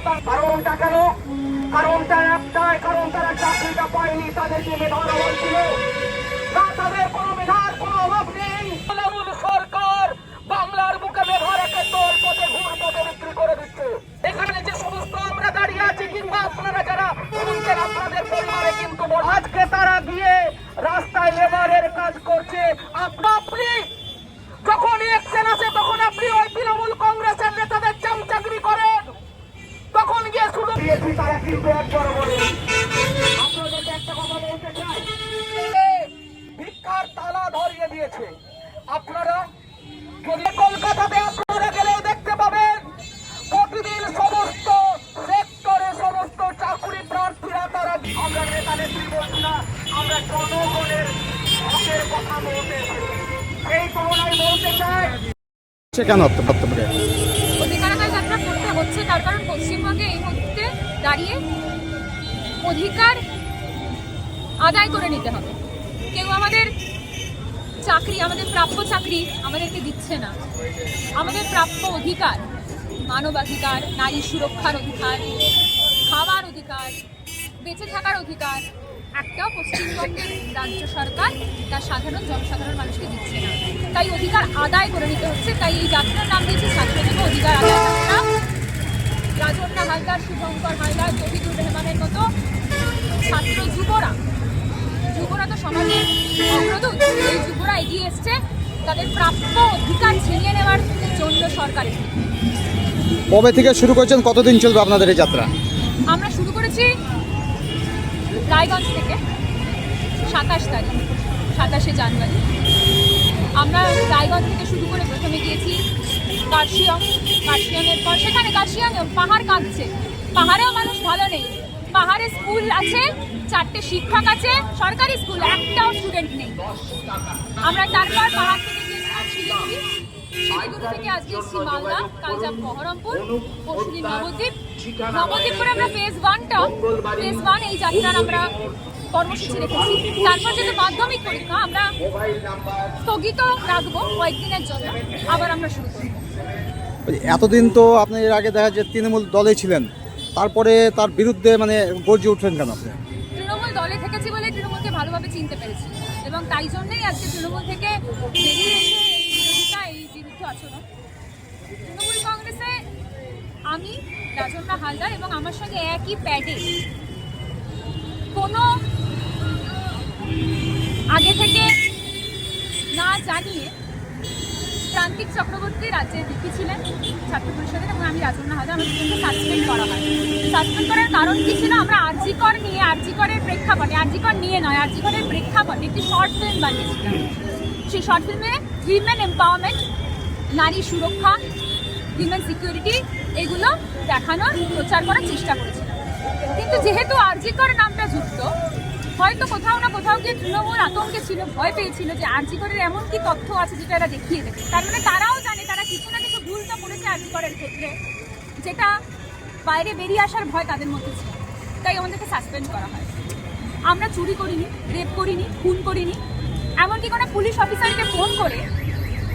শতাংশ কারণটা কেন? কারণটা একটাই কারণ তারা চাকরিটা পায়নি, তাদেরকে মেধার অভাব ছিল না, তাদের কোনো মেধার কোনো অভাব নেই। সরকার বাংলার বুকে মেধার একে তোর পথে ঘুর পথে দিচ্ছে। এখানে যে সমস্ত আমরা দাঁড়িয়ে আছি, কিংবা আপনারা যারা পরিবারে কিন্তু আজকে তারা গিয়ে রাস্তায় লেবারের কাজ করছে। আপনা আপনি যখন ইলেকশন আসে তখন আপনি ওই তৃণমূল কংগ্রেসের নেতাদের চামচাগরি করেন তখন গিয়ে দিয়েছি তারা একটা কথা বলতে চাই ভিক্ষার তালা ধরিয়ে দিয়েছে আপনারা যদি কলকাতাতে আপনারা গেলেও দেখতে পাবেন প্রতিদিন সমস্ত সেক্টরে সমস্ত চাকরি প্রার্থীরা তারা আমরা নেতা নেত্রী না আমরা জনগণের হকের কথা বলতে। এই তুলনায় বলতে চাই কেন যাত্রা করতে হচ্ছে, তার কারণ পশ্চিমবঙ্গে এই দাঁড়িয়ে অধিকার আদায় করে নিতে হবে। কেউ আমাদের চাকরি, আমাদের প্রাপ্য চাকরি আমাদেরকে দিচ্ছে না। আমাদের প্রাপ্য অধিকার মানবাধিকার নারী সুরক্ষার অধিকার, খাওয়ার অধিকার, বেঁচে থাকার অধিকার, একটাও পশ্চিমবঙ্গের রাজ্য সরকার তার সাধারণ জনসাধারণ মানুষকে দিচ্ছে না। তাই অধিকার আদায় করে নিতে হচ্ছে, তাই এই যাত্রার নাম দিয়েছে ছাত্রদের অধিকার আদায়। রাজন্না হালদার শুভঙ্কর হালদার তহিদুর রহমানের মতো ছাত্র যুবরা। যুবরা তো সমাজের অগ্রদূত। এই যুবরা এগিয়ে এসছে তাদের প্রাপ্য অধিকার ছিনিয়ে নেওয়ার জন্য সরকারের। কবে থেকে শুরু করেছেন? কতদিন চলবে আপনাদের এই যাত্রা? আমরা শুরু করেছি রায়গঞ্জ থেকে সাতাশ তারিখ সাতাশে জানুয়ারি। আমরা রায়গঞ্জ থেকে শুরু করে প্রথমে গিয়েছি কার্শিয়ং। কার্শিয়ংয়ের পর সেখানে কার্শিয়ং পাহাড় কাঁদছে পাহাড়েও মানুষ ভালো নেই। পাহাড়ে স্কুল আছে, চারটে শিক্ষক আছে, সরকারি স্কুল, একটাও স্টুডেন্ট নেই। আমরা তারপর পাহাড় থেকে গিয়েছিলাম শিলিগুড়ি থেকে আজকে এসেছি মালদা বহরমপুর নবদ্বীপ। নবদ্বীপপুরে আমরা ফেজ ওয়ানটা ফেজ ওয়ান এই যাত্রার আমরা কর্মসূচি রেখেছি। তারপর যেহেতু মাধ্যমিক পরীক্ষা, আমরা স্থগিত রাখব কয়েকদিনের জন্য। আবার আমরা শুরু করব। এতদিন তো আপনি এর আগে দেখা যায় তৃণমূল দলে ছিলেন, তারপরে তার বিরুদ্ধে মানে গর্জে উঠলেন কেন আপনি? তৃণমূল দলে থেকেছি বলে তৃণমূলকে ভালোভাবে চিনতে পেরেছি এবং তাই জন্যই আজকে তৃণমূল থেকে এই আচরণ। তৃণমূল কংগ্রেসে আমি রাজন্না হালদার এবং আমার সঙ্গে একই প্যাডে কোনো আগে থেকে না জানিয়ে প্রান্তিক চক্রবর্তী রাজ্যের ভিপি ছিলেন ছাত্র পরিষদের এবং আমি রাজন্না হালদার আমাদের কিন্তু সাসপেন্ড করা হয়। সাসপেন্ড করার কারণ কি ছিল? আমরা আরজিকর নিয়ে, আরজিকরের প্রেক্ষাপটে, আরজিকর নিয়ে নয়, আরজিকরের প্রেক্ষাপটে একটি শর্ট ফিল্ম বানিয়েছিলাম। সেই শর্ট ফিল্মে উইমেন এম্পাওয়ারমেন্ট নারী সুরক্ষা উইমেন সিকিউরিটি এগুলো দেখানোর প্রচার করার চেষ্টা করেছিলাম। কিন্তু যেহেতু আরজিকর নামটা যুক্ত, হয়তো কোথাও গিয়ে তৃণমূল আতঙ্কে ছিল, ভয় পেয়েছিল যে আরজিকরের এমন কি তথ্য আছে যেটা এরা দেখিয়ে দেবে। তার মানে তারাও জানে, তারা কিছু না কিছু ভুল তো করেছে আরজিকরের ক্ষেত্রে, যেটা বাইরে বেরিয়ে আসার ভয় তাদের মধ্যে ছিল। তাই আমাদেরকে সাসপেন্ড করা হয়। আমরা চুরি করিনি রেপ করিনি, খুন করিনি। এমনকি কোনো পুলিশ অফিসারকে ফোন করে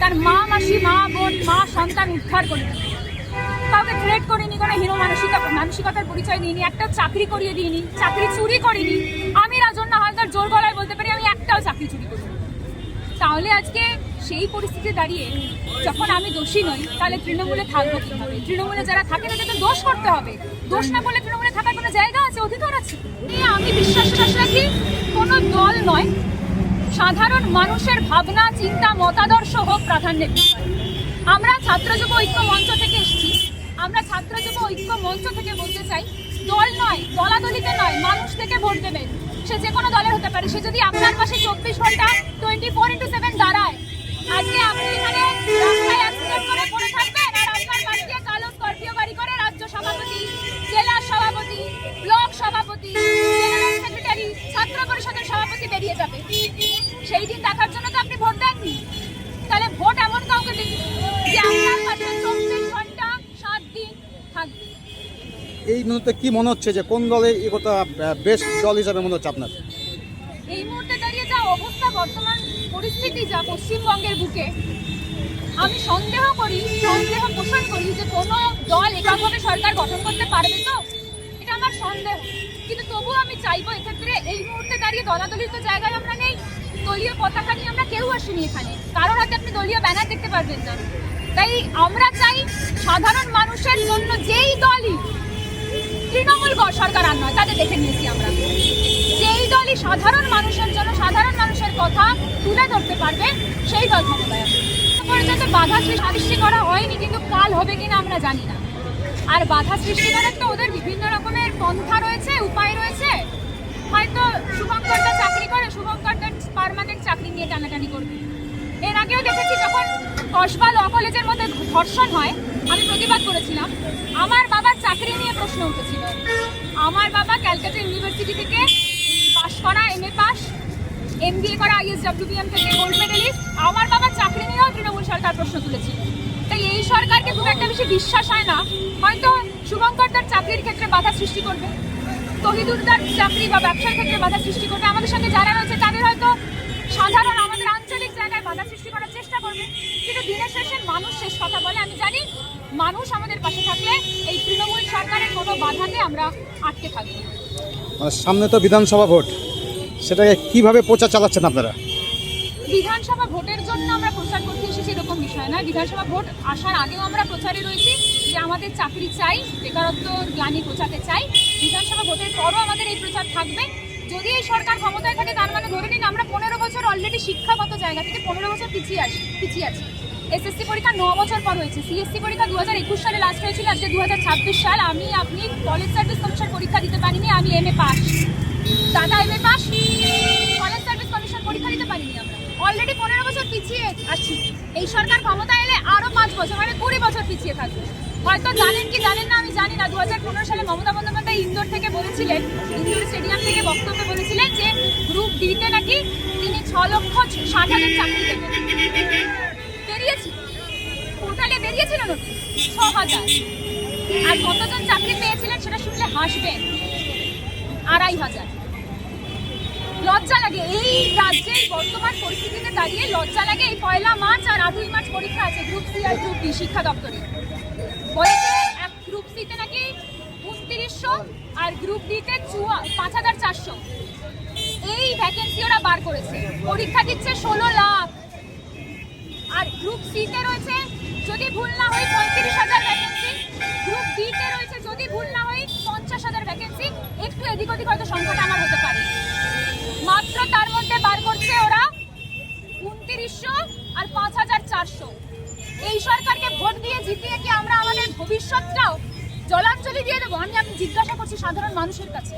তার মা, মাসি, মা, বোন, মা, সন্তান উদ্ধার করিনি কাউকে থ্রেট করিনি, কোনো হিরো মানসিকতা, মানসিকতার পরিচয় দিইনি, একটা চাকরি করিয়ে দিইনি, চাকরি চুরি করিনি রাজন্না জোর গলায় বলতে পারি, আমি একটাও চাকরি চুরি করিনি। তাহলে আজকে সেই পরিস্থিতি দাঁড়িয়ে যখন আমি দোষী নই, তাহলে তৃণমূলে থাকব কীভাবে? তৃণমূলে যারা থাকে তাদের দোষ করতে হবে। দোষ না করলে তৃণমূলে থাকার কোনো জায়গা আছে, অধিকার আছে? আমি বিশ্বাস রাখি কোনো দল নয়। সাধারণ মানুষের ভাবনা, চিন্তা, মতাদর্শ হোক প্রাধান্যের আমরা ছাত্র যুব ঐক্য মঞ্চ থেকে এসেছি। আমরা ছাত্র যুব ঐক্য মঞ্চ থেকে বলতে চাই, দল নয়, দলাদলিতে নয়, মানুষ থেকে ভোট দেবেন। সে যে কোনো দলের হতে পারে। সে যদি আপনার পাশে চব্বিশ ঘণ্টা টোয়েন্টি ফোর ইন্টু এই মুহূর্তে কি মনে হচ্ছে যে কোন দলে এগোটা বেস্ট দল হিসাবে মনে হচ্ছে আপনার? এই মুহূর্তে দাঁড়িয়ে যা অবস্থা, বর্তমান পরিস্থিতি যা পশ্চিমবঙ্গের বুকে, আমি সন্দেহ করি, সন্দেহ পোষণ করি যে কোনো দল এককভাবে সরকার গঠন করতে পারবে তো? এটা আমার সন্দেহ। কিন্তু তবুও আমি চাইব এক্ষেত্রে এই মুহূর্তে দাঁড়িয়ে দলাদলির তো জায়গায় আমরা নেই, দলীয় পতাকা নিয়ে আমরা কেউ আসিনি এখানে। কারোর হাতে আপনি দলীয় ব্যানার দেখতে পারবেন না। তাই আমরা চাই সাধারণ মানুষের জন্য যেই দলই তৃণমূল সরকার আর নয়, তাদের দেখে নিয়েছি আমরা। যেই দলই সাধারণ মানুষের জন্য সাধারণ মানুষের কথা তুলে ধরতে পারবে, সেই দল পর্যন্ত বাধা সৃষ্টি করা হয়নি, কিন্তু কাল হবে কিনা আমরা জানি না। আর বাধা সৃষ্টি করার তো ওদের বিভিন্ন রকমের পন্থা রয়েছে, উপায় রয়েছে। হয়তো শুভঙ্করটা চাকরি করে শুভঙ্করদের পারমানেন্ট চাকরি নিয়ে টানাটানি করবে। এর আগেও দেখেছি যখন কসবা ল কলেজের মধ্যে ধর্ষণ হয়, আমি প্রতিবাদ করেছিলাম। আমার প্রশ্ন উঠেছিল। আমার বাবা ক্যালকাটা ইউনিভার্সিটি থেকে পাশ করা M A pass M B A করা আইএসডব্লিউবিএম থেকে গোল্ড মেডেলিস্ট আমার বাবা চাকরি নিয়েও তৃণমূল সরকার প্রশ্ন তুলেছিল। তাই এই সরকারকে খুব একটা বেশি বিশ্বাস হয় না। হয়তো শুভঙ্কর তার চাকরির ক্ষেত্রে বাধা সৃষ্টি করবে। তহিদুর তার চাকরি বা ব্যবসার ক্ষেত্রে বাধা সৃষ্টি করবে। আমাদের সঙ্গে যারা রয়েছে, তাদের হয়তো সাধারণ আমাদের আঞ্চলিক জায়গায় বাধা সৃষ্টি করার চেষ্টা করবে। কিন্তু দিনের শেষে মানুষ শেষ কথা বলে। আমি জানি মানুষ আমাদের পাশে থাকলে এই তৃণমূল সরকারের কোনো বাধাতে আমরা আটকে থাকব মানে সামনে তো বিধানসভা ভোট। সেটাকে কীভাবে প্রচার চালাচ্ছেন আপনারা? বিধানসভা ভোটের জন্য আমরা প্রচার করতে এসেছি এরকম বিষয় না। বিধানসভা ভোট আসার আগেও আমরা প্রচারে রয়েছি যে আমাদের চাকরি চাই বেকারত্ব গ্লানি প্রচারতে চাই। বিধানসভা ভোটের পরও আমাদের এই প্রচার থাকবে। যদি এই সরকার ক্ষমতায় থাকে তার মানে ধরে নিন আমরা পনেরো বছর অলরেডি শিক্ষাগত জায়গা থেকে পনেরো বছর পিছিয়ে আসি পিছিয়ে আছি। এসএসসি পরীক্ষা ন বছর পর হয়েছে। সিএসসি পরীক্ষা দু হাজার একুশ সালে লাস্ট হয়েছিল, আজকে দু হাজার ছাব্বিশ সাল। আমি আপনি কলেজ সার্ভিস কমিশন পরীক্ষা দিতে পারিনি, আমি এম এ পাস দাদা M A pass college service commission পরীক্ষা দিতে পারিনি আমরা। অলরেডি পনেরো বছর পিছিয়ে আছি। এই সরকার ক্ষমতা এলে আরও পাঁচ বছর মানে কুড়ি বছর পিছিয়ে থাকবে। হয়তো জানেন কি জানেন না, আমি জানি না। দু হাজার পনেরো সালে মমতা বন্দ্যোপাধ্যায় ইন্দোর থেকে বলেছিলেন, ইন্দোর স্টেডিয়াম থেকে বক্তব্য বলেছিলেন যে গ্রুপ ডিতে নাকি তিনি ছ লক্ষ ষাট হাজার চাকরি দেবেন। বেরিয়েছি? পোর্টালে বেরিয়েছিল ছ হাজার আর কতজন চাকরি পেয়েছিলেন সেটা শুনলে হাসবেন আড়াই হাজার। লজ্জা লাগে। এই রাজ্যের বর্তমান পরিস্থিতিতে দাঁড়িয়ে লজ্জা লাগে এই পয়লা মার্চ আর আটই মার্চ পরীক্ষা আছে গ্রুপ সি আর গ্রুপ ডি শিক্ষা দপ্তরে। বলেছে এক গ্রুপ সিতে নাকি উনত্রিশশো আর গ্রুপ ডিতে চুয়া পাঁচ হাজার চারশো। এই ভ্যাকেন্সি ওরা বার করেছে। পরীক্ষা দিচ্ছে ষোলো লাখ। আর গ্রুপ সিতে রয়েছে, যদি ভুল না হয় পঁয়ত্রিশ হাজার ভ্যাকেন্সি গ্রুপ ডিতে রয়েছে, যদি ভুল না হয় পঞ্চাশ হাজার ভ্যাকেন্সি একটু এদিক ওদিক হয়তো সংখ্যাটা আমার হতে পারে। মাত্র তার মধ্যে বার করছে ওরা উনত্রিশশো আর পাঁচ হাজার চারশো। এই সরকারকে ভোট দিয়ে জিতিয়ে কি আমরা আমাদের ভবিষ্যৎটাও জলাঞ্জলি দিয়ে দেবো? আমি আমি জিজ্ঞাসা করছি সাধারণ মানুষের কাছে।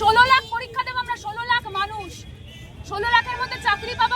ষোলো লাখ পরীক্ষা দেবো আমরা, ষোলো লাখ মানুষ। ষোলো লাখের মধ্যে চাকরি পাবো